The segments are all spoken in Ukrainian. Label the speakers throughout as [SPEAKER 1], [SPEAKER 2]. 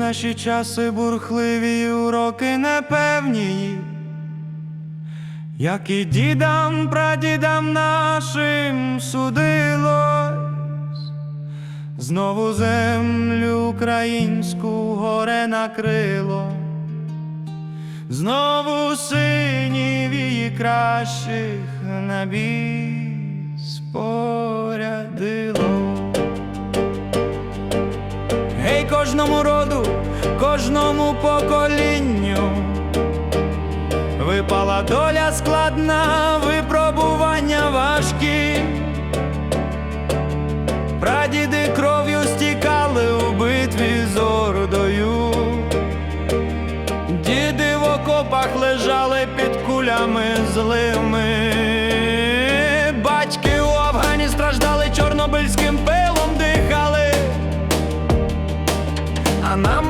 [SPEAKER 1] наші часи бурхливі, уроки непевні, як і дідам, прадідам нашим судилось, знову землю українську горе накрило, знову синів її кращих на бій кожному поколінню випала доля складна, випробування важкі. Прадіди кров'ю стікали у битві з ордою. Діди в окопах лежали під кулями злими. Батьки у Афгані страждали чорнобильським пилом дихали. А нам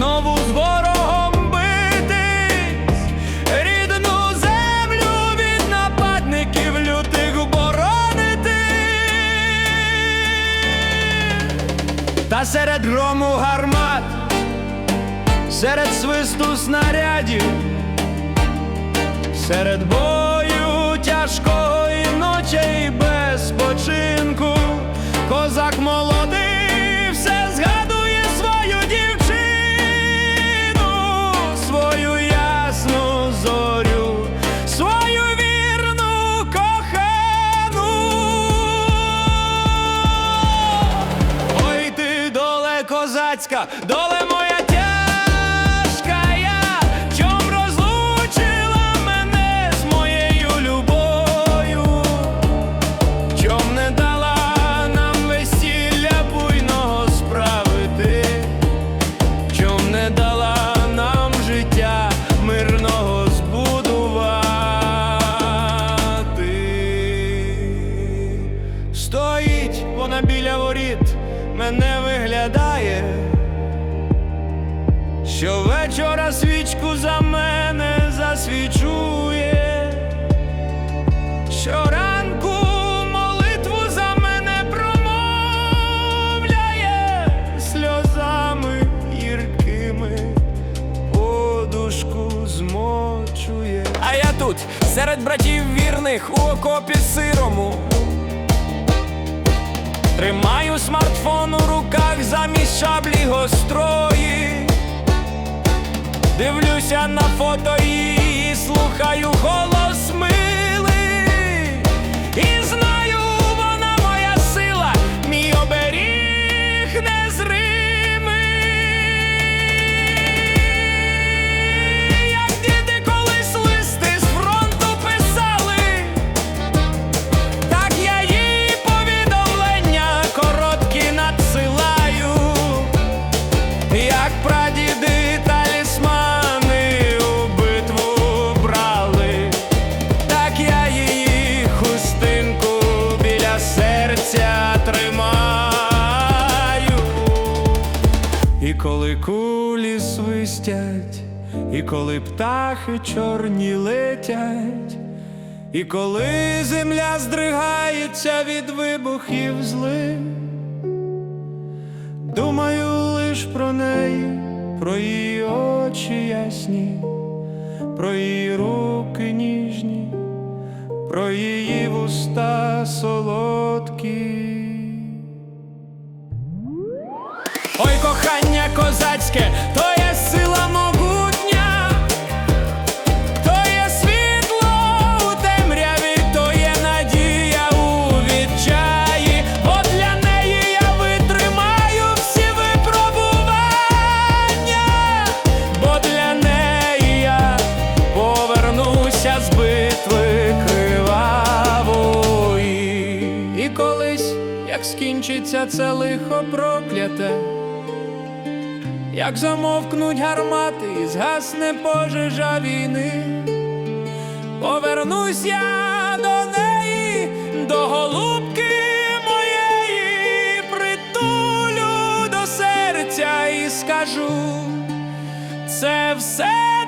[SPEAKER 1] знову з ворогом битись, рідну землю від нападників лютих боронити. Та серед грому гармат, серед свисту снарядів серед бою тяжкої ночі без спочинку, козацька, доле моя тяжка я, чом розлучила мене з моєю любою, чом не дала нам весілля буйного справити, чом не дала нам життя мирного збудувати. Стоїть вона біля воріт, мене виглядає. Щовечора свічку за мене засвічує. Щоранку молитву за мене промовляє сльозами гіркими подушку змочує.
[SPEAKER 2] А я тут, серед братів вірних, у окопі сирому. Тримаю смартфон у руках замість шаблі гострої. Дивлюся на фото її, слухаю голос
[SPEAKER 1] коли кулі свистять, і коли птахи чорні летять, і коли земля здригається від вибухів злих, думаю лиш про неї, про її очі ясні, про її руки ніжні, про її вуста солодкі.
[SPEAKER 2] Козацьке, то є сила могутня, то є світло у темряві, то є надія у відчаї. От для неї я витримаю всі випробування, бо для неї я повернуся з битви кривавої.
[SPEAKER 1] І колись, як скінчиться це лихо прокляте, як замовкнуть гармати і згасне пожежа війни,
[SPEAKER 2] Повернусь я до неї, до голубки моєї, притулю до серця і скажу, це все